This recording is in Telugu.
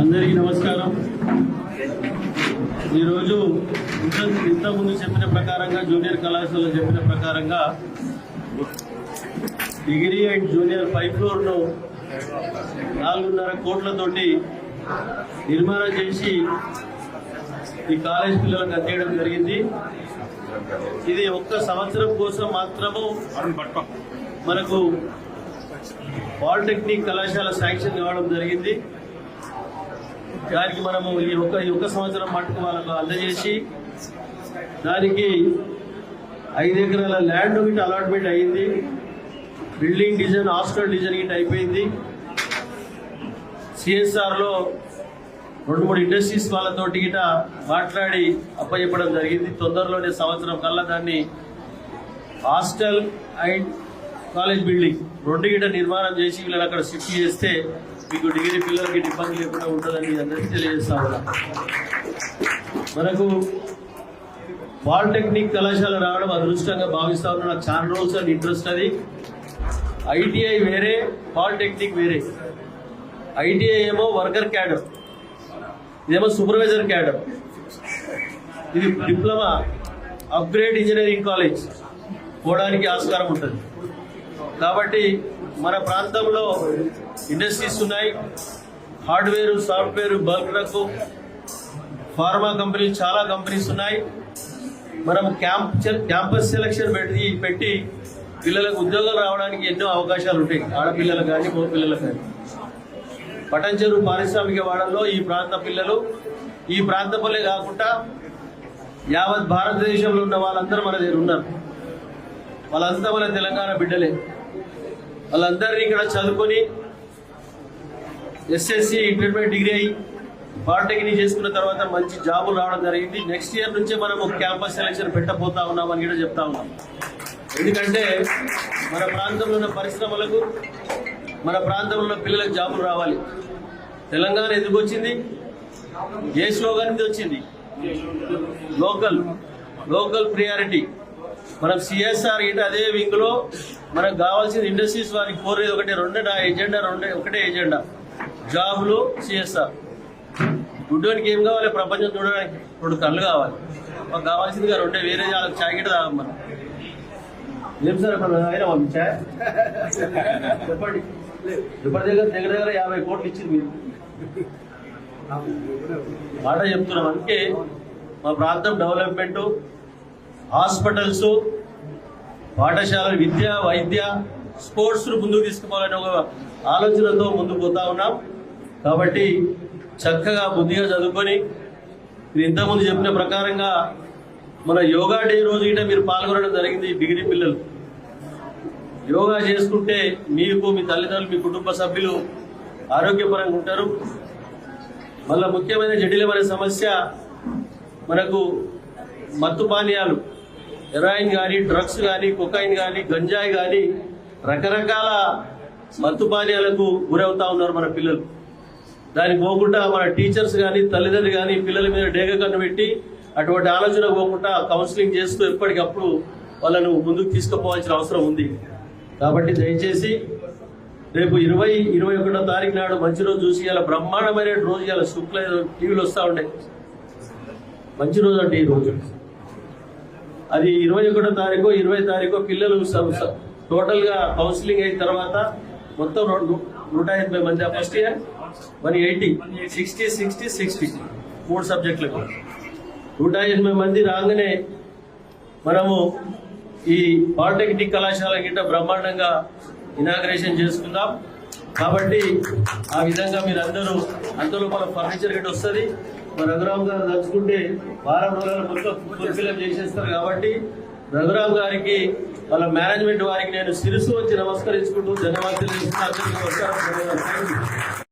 అందరికీ నమస్కారం. ఈరోజు ఇంత ఇంతకుముందు చెప్పిన ప్రకారంగా జూనియర్ కళాశాలలో చెప్పిన ప్రకారంగా డిగ్రీ అండ్ జూనియర్ ఫైవ్ ఫ్లోర్ను నాలుగున్నర కోట్లతోటి నిర్మాణం చేసి ఈ కాలేజ్ పిల్లలకు అందేయడం జరిగింది. ఇది ఒక్క సంవత్సరం కోసం మాత్రము మనకు పాలిటెక్నిక్ కళాశాల శాంక్షన్ ఇవ్వడం జరిగింది. దానికి మనము ఈ ఒక ఈ ఒక సంవత్సరం మటుకు వాళ్ళకు అందజేసి దానికి ఐదు ఎకరాల ల్యాండ్ ఒకటి అలాట్మెంట్ అయింది. బిల్డింగ్ డిజైన్ హాస్టల్ డిజైన్ గిట్ అయిపోయింది. సిఎస్ఆర్లో రెండు మూడు ఇండస్ట్రీస్ వాళ్ళతోటి గిట మాట్లాడి అప్పచెప్పడం జరిగింది. తొందరలోనే సంవత్సరం కల్లా దాన్ని హాస్టల్ అండ్ కాలేజ్ బిల్డింగ్. రెండు గిట నిర్మాణం చేసి వీళ్ళని అక్కడ షిఫ్ట్ చేస్తే మీకు డిగ్రీ పిల్లలకి ఇబ్బంది లేకుండా ఉంటుందని అందరికీ తెలియజేస్తా ఉన్నా. మనకు పాలిటెక్నిక్ కళాశాల రావడం అదృష్టంగా భావిస్తా ఉన్నా. నాకు చాలా రోజులు అని ఇంట్రెస్ట్ అది. ఐటీఐ వేరే పాలిటెక్నిక్ వేరే. ఐటీఐ ఏమో వర్కర్ క్యాడర్. ఇదేమో సూపర్వైజర్ క్యాడర్. ఇది డిప్లొమా అప్గ్రేడ్ ఇంజనీరింగ్ కాలేజ్. పోవడానికి ఆస్కారం ఉంటుంది. కాబట్టి మన ప్రాంతంలో ఇండస్ట్రీస్ ఉన్నాయి. హార్డ్వేర్ సాఫ్ట్వేర్ బల్క్ ఫార్మా కంపెనీలు చాలా కంపెనీస్ ఉన్నాయి. మనం క్యాంప్ క్యాంపస్ సెలక్షన్ పెట్టి పెట్టి పిల్లలకు ఉద్యోగాలు రావడానికి ఎన్నో అవకాశాలు ఉంటాయి. ఆడపిల్లలకు కానీ మగ పిల్లలకు కానీ. పటంచెరు పారిశ్రామిక వాడల్లో ఈ ప్రాంత పిల్లలు ఈ ప్రాంతంలో కాకుండా యావత్ భారతదేశంలో ఉన్న వాళ్ళందరూ మన దగ్గర ఉన్నారు. వాళ్ళంతా మన తెలంగాణ బిడ్డలే. వాళ్ళందరినీ ఇక్కడ చదువుకొని ఎస్ఎస్సి ఇంటర్మీడియట్ డిగ్రీ అయ్యి పాలిటెక్నిక్ చేసుకున్న తర్వాత మంచి జాబులు రావడం జరిగింది. నెక్స్ట్ ఇయర్ నుంచే మనం ఒక క్యాంపస్ సెలక్షన్ పెట్టబోతా ఉన్నామని కూడా చెప్తా ఉన్నాం. ఎందుకంటే మన ప్రాంతంలో ఉన్న పరిశ్రమలకు మన ప్రాంతంలో ఉన్న పిల్లలకు జాబులు రావాలి. తెలంగాణ ఎందుకు వచ్చింది? ఏ స్లోగన్ మీద వచ్చింది? లోకల్ లోకల్ ప్రియారిటీ మనం సిఎస్ఆర్ ఇటు అదే వింగ్లో మనకు కావాల్సిన ఇండస్ట్రీస్ వారికి కోరేది ఒకటే రెండే నా ఎజెండా రెండే ఒకటే ఎజెండా జాబ్లు సిఎస్ఆర్ గుడ్డోనికి ఏం కావాలి? ప్రపంచం చూడడానికి రెండు కళ్ళు కావాలి. మాకు కావాల్సిందిగా రెండే వేరే వాళ్ళకి చాయ్ గిట్ట తాగం మనం. ఏం సార్ మన ఆయన వాళ్ళు చాయ్ చెప్పండి. ఇప్పటి దగ్గర దగ్గర దగ్గర యాభై కోట్లు ఇచ్చింది మీరు. మాట చెప్తున్నాం. అందుకే మా ప్రాంతం డెవలప్మెంట్ హాస్పిటల్స్ పాఠశాల విద్య వైద్య స్పోర్ట్స్ ముందుకు తీసుకుపోవాలనే ఒక ఆలోచనతో ముందుకు పోతా ఉన్నాం. కాబట్టి చక్కగా బుద్ధిగా చదువుకొని మీరు ఇంతకుముందు చెప్పిన ప్రకారంగా మన యోగా డే రోజు గిట మీరు పాల్గొనడం జరిగింది డిగ్రీ పిల్లలు. యోగా చేసుకుంటే మీకు మీ తల్లిదండ్రులు మీ కుటుంబ సభ్యులు ఆరోగ్యపరంగా ఉంటారు. మళ్ళీ ముఖ్యమైన జటిలమైన సమస్య మనకు మత్తు పానీయాలు హెరాయిన్ కానీ డ్రగ్స్ కానీ కొకైన్ కానీ గంజాయి కానీ రకరకాల మత్తు పానీయాలకు గురవుతా ఉన్నారు మన పిల్లలు. దానికి పోకుండా మన టీచర్స్ కానీ తల్లిదండ్రులు కానీ పిల్లల మీద డేగ కన్ను పెట్టి అటువంటి ఆలోచన పోకుండా కౌన్సిలింగ్ చేస్తూ ఎప్పటికప్పుడు వాళ్ళను ముందుకు తీసుకుపోవాల్సిన అవసరం ఉంది. కాబట్టి దయచేసి రేపు ఇరవై ఇరవై ఒకటో తారీఖు నాడు మంచి రోజు చూసి ఇలా బ్రహ్మాండమైన రోజు ఇలా శుక్ల టీవీలు వస్తూ ఉండే మంచి రోజు అంటే ఈ రోజు. అది ఇరవై ఒకటో తారీఖు ఇరవై తారీఖు పిల్లలు టోటల్గా కౌన్సిలింగ్ అయిన తర్వాత మొత్తం నూట ఎనభై మంది ఫస్ట్ ఇయర్ మరి ఎయిటీ సిక్స్టీ సిక్స్టీ సిక్స్టీ మూడు సబ్జెక్టులకు. నూట ఎనభై మంది రాగానే మనము ఈ పాలిటెక్నిక్ కళాశాల గిట్ట బ్రహ్మాండంగా ఇనాగ్రేషన్ చేసుకుందాం. కాబట్టి ఆ విధంగా మీరందరూ అంతలోపల మన ఫర్నిచర్ గిట్ట వస్తుంది. మన రఘురామ్ గారు తలుచుకుంటే వారం రోజులు మొత్తం ఫుల్ఫిల్ చేసేస్తారు కాబట్టి రఘురామ్ గారికి వాళ్ళ మేనేజ్మెంట్ వారికి నేను శిరసు వచ్చి నమస్కరించుకుంటూ ధన్యవాదాలు చేస్తున్నాను నమస్కారం.